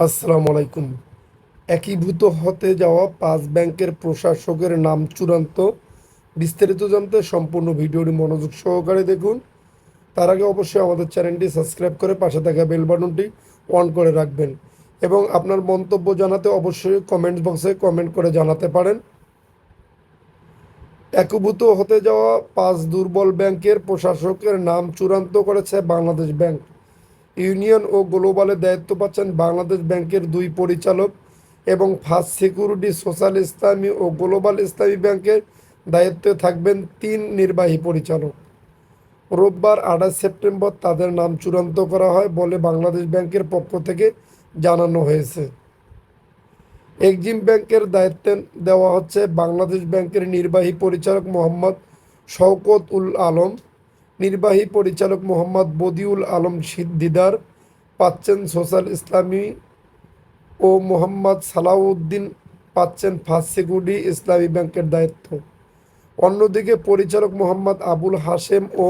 আসসালামু আলাইকুম। একীভূত হতে যাওয়া পাঁচ ব্যাংকের প্রশাসকের নাম চূড়ান্ত। বিস্তারিত জানতে সম্পূর্ণ ভিডিওটি মনোযোগ সহকারে দেখুন। তার আগে অবশ্যই আমাদের চ্যানেলটি সাবস্ক্রাইব করে পাশে থাকা বেল বাটনটি অন করে রাখবেন এবং আপনার মন্তব্য জানাতে অবশ্যই কমেন্ট বক্সে কমেন্ট করে জানাতে পারেন। একীভূত হতে যাওয়া পাঁচ দুর্বল ব্যাংকের প্রশাসকের নাম চূড়ান্ত করেছে বাংলাদেশ ব্যাংক। ইউনিয়ন ও গ্লোবালে দায়িত্ব পাচ্ছেন বাংলাদেশ ব্যাংকের দুই পরিচালক এবং ফার্স্ট সিকিউরিটি, সোশ্যাল ইসলামী ও গ্লোবাল ইসলামী ব্যাংকের দায়িত্বে থাকবেন তিন নির্বাহী পরিচালক। রোববার আঠাশ সেপ্টেম্বর তাদের নাম চূড়ান্ত করা হয় বলে বাংলাদেশ ব্যাংকের পক্ষ থেকে জানানো হয়েছে। এক্সিম ব্যাংকের দায়িত্বে দেওয়া হচ্ছে বাংলাদেশ ব্যাংকের নির্বাহী পরিচালক মোহাম্মদ শওকত উল আলম নির্বাহী পরিচালক মোহাম্মদ বদিউল আলম সিদ্দিদার, পাচ্ছেন সোশ্যাল ইসলামী ও মোহাম্মদ সালাউদ্দিন, পাচ্ছেন ফার্স্ট সিকিউরিটি ইসলামী ব্যাংকের দায়িত্ব। অন্যদিকে পরিচালক মোহাম্মদ আবুল হাশেম ও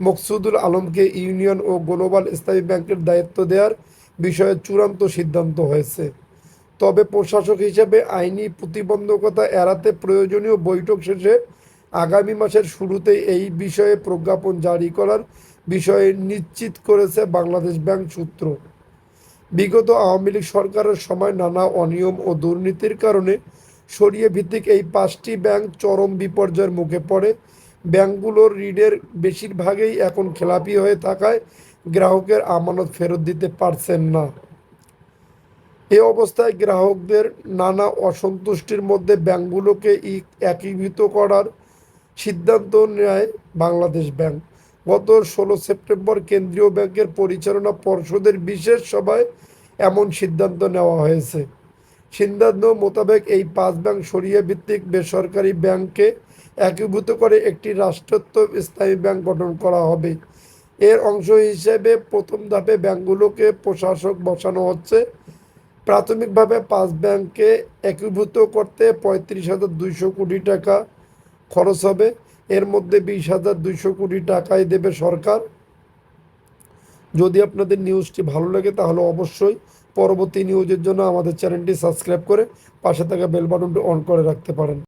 মকসুদুল আলমকে ইউনিয়ন ও গ্লোবাল ইসলামী ব্যাংকের দায়িত্ব দেওয়ার বিষয়ে চূড়ান্ত সিদ্ধান্ত হয়েছে। তবে প্রশাসক হিসেবে আইনি প্রতিবন্ধকতা এড়াতে প্রয়োজনীয় বৈঠক শেষে আগামী মাসের শুরুতে এই বিষয়ে প্রজ্ঞাপন জারি করার বিষয়ে নিশ্চিত করেছে বাংলাদেশ ব্যাংক সূত্র। বিগত আওয়ামী লীগ সরকারের সময় নানা অনিয়ম ও দুর্নীতির কারণে সরিয়ে ভিত্তিক এই পাঁচটি ব্যাংক চরম বিপর্যয়ের মুখে পড়ে। ব্যাংকগুলোর ঋণের বেশিরভাগই এখন খেলাপি হয়ে থাকায় গ্রাহকের আমানত ফেরত দিতে পারছেন না। এ অবস্থায় গ্রাহকদের নানা অসন্তুষ্টির মধ্যে ব্যাংকগুলোকে একীভূত করার সিদ্ধান্ত নেয় বাংলাদেশ ব্যাংক। গত ষোলো সেপ্টেম্বর কেন্দ্রীয় ব্যাংকের পরিচালনা পর্ষদের বিশেষ সভায় এমন সিদ্ধান্ত নেওয়া হয়েছে। সিদ্ধান্ত মোতাবেক এই পাঁচ ব্যাংক সরিয়ে ভিত্তিক বেসরকারি ব্যাংককে একীভূত করে একটি রাষ্ট্রত্ব স্থায়ী ব্যাংক গঠন করা হবে। এর অংশ হিসেবে প্রথম ধাপে ব্যাংকগুলোকে প্রশাসক বসানো হচ্ছে। প্রাথমিকভাবে পাঁচ ব্যাংককে একীভূত করতে পঁয়ত্রিশ হাজার দুইশো কোটি টাকা খরচ হবে। এর মধ্যে বিশ হাজার দুইশো কোটি টাকাই দেবে সরকার। যদি আপনাদের নিউজটি ভালো লাগে, তাহলে অবশ্যই পরবর্তী নিউজের জন্য আমাদের চ্যানেলটি সাবস্ক্রাইব করে পাশে থাকা বেল বাটনটি অন করে রাখতে পারেন।